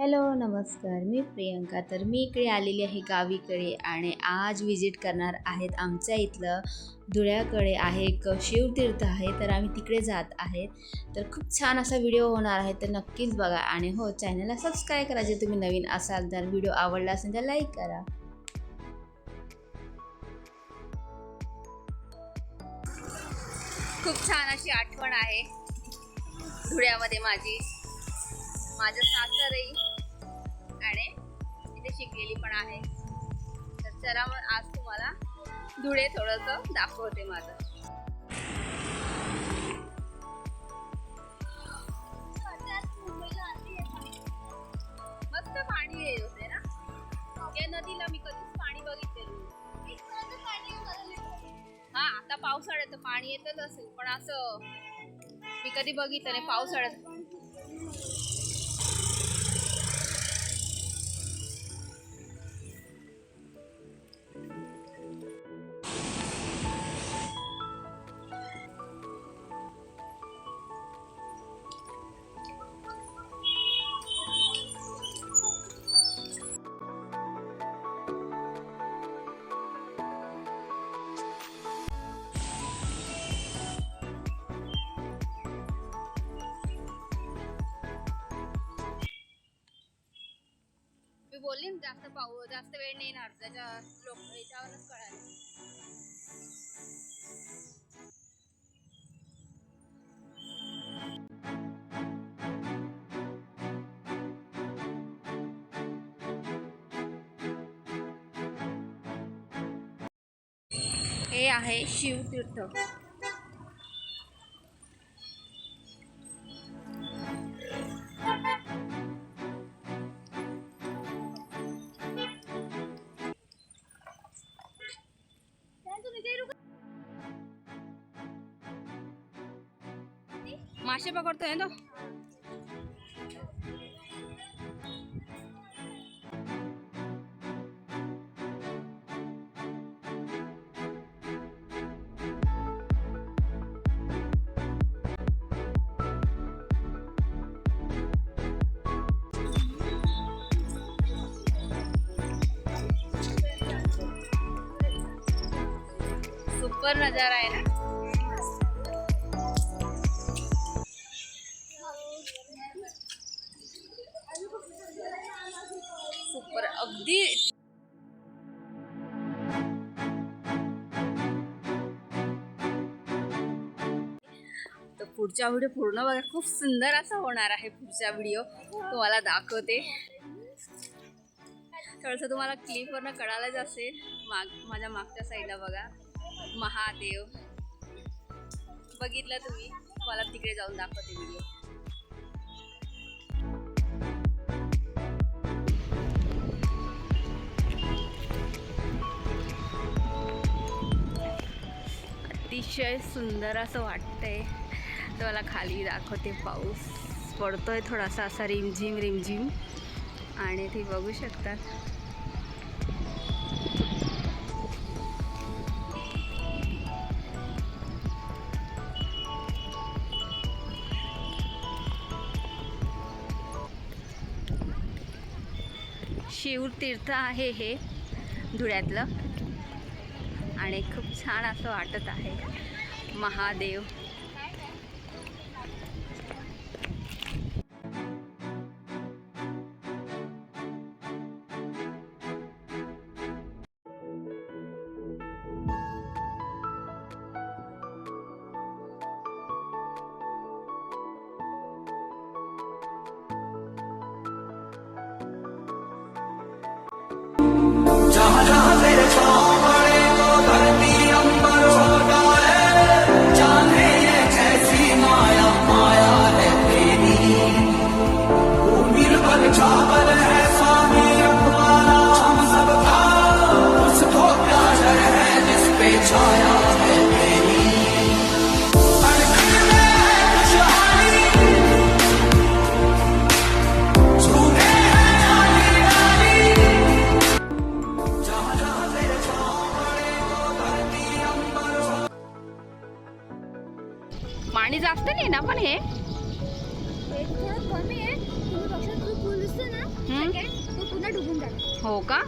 Hello नमस्कार. मी प्रियंका. तर मी इकडे आलेली आहे गावीकडे आणि आज विजिट करणार आहेत आमच्या इथलं धुळ्याकडे आहे एक शिवतीर्थ आहे. तर आम्ही तिकडे जात आहेत तर खूप छान असा व्हिडिओ होणार आहे. तर नक्कीच बघा आणि हो चॅनलला सबस्क्राईब करा. जे तुम्ही नवीन असाल तर व्हिडिओ आवडला असेल तर लाईक करा. खूप छान अशी आठवण आहे धुळ्यामध्ये माझी. माझं सासरही तिथे पण आहे. तर चला मग आज तुम्हाला धुळे थोडंसं दाखवते माझं. मस्त पाणी येत होते ना. या नदीला मी कधीच पाणी बघितलेलं हा आता पावसाळ्यात तर पाणी येतच असेल पण असं मी कधी बघितलं नाही पावसाळ्यात. बोलली ना जास्त पाऊ जास्त वेळ नाही येणार त्याच्या लोक याच्यावरच कळालं हे आहे शिवतीर्थ. मासे पकडतोय ना? सुपर नजारा आहे ना. सुपर तर पुढचा व्हिडिओ पूर्ण बघा. खूप सुंदर असा होणार आहे पुढचा व्हिडिओ. तुम्हाला दाखवते. थोडंसं तुम्हाला क्लिपवरनं कळालंच असेल. माग माझ्या मागच्या साईडला बघा. महादेव. बघितलं तुम्ही? मला तिकडे जाऊन दाखवते व्हिडिओ. अतिशय सुंदर असं वाटतंय. तुम्हाला मला खाली दाखवते पाऊस. पडतोय थोडासा असा रिमझिम रिमझिम. आणि ते बघू शकतात शिवतीर्थ आहे हे धुळ्यातलं. आणि खूप छान असं वाटत आहे. महादेव. पाणी जास्त नाही ना पण हे? हो का?